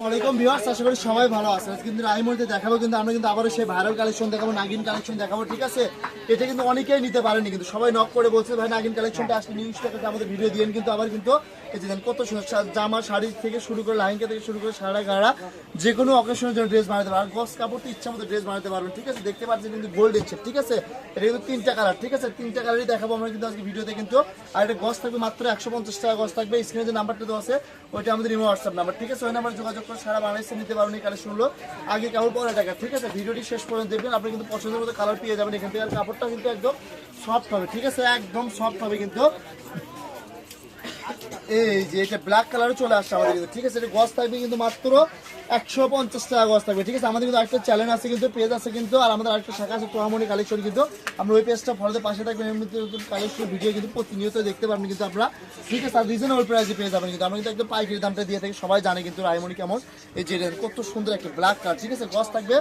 ওয়ালাইকুম ভিউয়ার্স, আশা করি সবাই ভালো আছে। কিন্তু এই দেখাবো, কিন্তু আমরা কিন্তু আবারও সেই ভাইরাল কালেকশন দেখাবো, নাগিন কালেকশন দেখাবো, ঠিক আছে? এটা কিন্তু অনেকেই নিতে পারেনি, কিন্তু সবাই নক করে বলছে, ভাই, নাগিন কালেকশনটা আসলে নিউজ টাকাতে আমাদের ভিডিও দিয়ে কিন্তু আবার কিন্তু এই যে কত জামা, শাড়ি থেকে শুরু করে লাইনকা থেকে শুরু করে সারা গাড়া, যে কোনো অকেশনের জন্য ড্রেস বানাতে পারবেন। গস কাপড় তো ইচ্ছা মতো ড্রেস বানাতে পারবেন, ঠিক আছে? দেখতে পাচ্ছেন কিন্তু গোল্ড এসছে ঠিক আছে? এটা কিন্তু তিনটা কালার ঠিক আছে? তিনটা কালারই দেখাবো আমরা কিন্তু আজকে ভিডিওতে কিন্তু। আর এটা গস থাকবে মাত্র একশো পঞ্চাশ টাকা গস থাকবে। স্ক্রিনে যে নাম্বারটা দেওয়া আছে, ওইটা আমাদের ইমো হোয়াটসঅ্যাপ নাম্বার ঠিক আছে? ওই নাম্বার যোগাযোগ করে সারা বাংলাদেশে নিতে পারবেন এই কালেকশনগুলো আগে কেমন পরে টাকা ঠিক আছে? ভিডিওটি শেষ পর্যন্ত দেখবেন, আপনি কিন্তু পছন্দের মতো কালার পেয়ে যাবেন এখান থেকে। আর কাপড়টা কিন্তু একদম সফট হবে, ঠিক আছে? একদম সফট হবে কিন্তু। এই যে এটা ব্ল্যাক কালারও চলে আসছে আমাদের কিন্তু। ঠিক আছে, এটা গছ থাকবে কিন্তু মাত্র একশো পঞ্চাশ টাকা গছ থাকবে। ঠিক আছে, আমাদের কিন্তু আরেকটা চ্যানেল আছে কিন্তু পেজ আছে কিন্তু, আর আমাদের আরেকটা শাখা আছে তোহামনি কালেকশন কিন্তু। আমরা ওই পেজটা ফলোতে পাশে থাকবেন কালেকশন ভিডিও কিন্তু প্রতিনিয়ত দেখতে পারবেন কিন্তু আপনারা ঠিক আছে, আর রিজনেবল প্রাইসে পেয়ে যাবেন কিন্তু। আমরা কিন্তু একদম পাইকারি দামটা দিয়ে থাকি, সবাই জানে কিন্তু রায়মণি কেমন। এই যে কত সুন্দর একটা ব্ল্যাক কালার ঠিক আছে গছ থাকবে,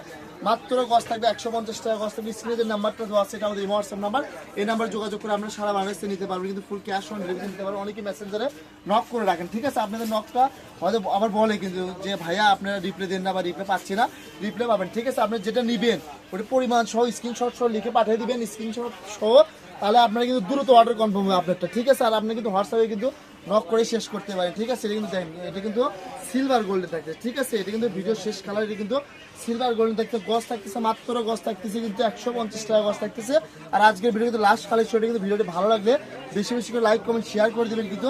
মাত্র গছ থাকবে একশো পঞ্চাশ টাকা গছ থাকবে। স্ক্রিনের নাম্বারটা দেওয়া আছে, এটা আমাদের হোয়াটসঅ্যাপ নাম্বার এই নাম্বার যোগাযোগ করে আমরা সারা বাংলাদেশে নিতে পারবেন কিন্তু ফুল ক্যাশ অন ডেলিভারি নিতে পারবেন। অনেকে মেসেঞ্জারে নক করে রাখেন। ঠিক আছে, আপনাদের নকটা হয়তো আবার বলে কিন্তু যে, ভাইয়া, আপনারা রিপ্লে দেন না বা রিপ্লে পাচ্ছি না। রিপ্লে পাবেন। ঠিক আছে, আপনি যেটা নিবেন, ওটা পরিমাণ সহ স্ক্রিনশট সহ লিখে পাঠিয়ে দিবেন স্ক্রিনশট সহ। তাহলে আপনারা কিন্তু দ্রুত অর্ডার কনফার্ম হবে আপনারটা। ঠিক আছে, আর আপনি কিন্তু হোয়াটসঅ্যাপে কিন্তু নক করে শেষ করতে পারেন। ঠিক আছে, এটা কিন্তু এটা কিন্তু সিলভার গোল্ডে থাকছে। ঠিক আছে, এটা কিন্তু ভিডিও শেষ কালার এটা কিন্তু সিলভার গোল্ডে থাকতে গছ থাকতেছে, মাত্র গছ থাকতেছে কিন্তু একশো পঞ্চাশ টাকা গছ থাকতেছে। আর আজকের ভিডিও কিন্তু লাস্ট কালেকশন কিন্তু ভিডিওটি ভালো লাগলে বেশি বেশি করে লাইক কমেন্ট শেয়ার করে দেবেন কিন্তু।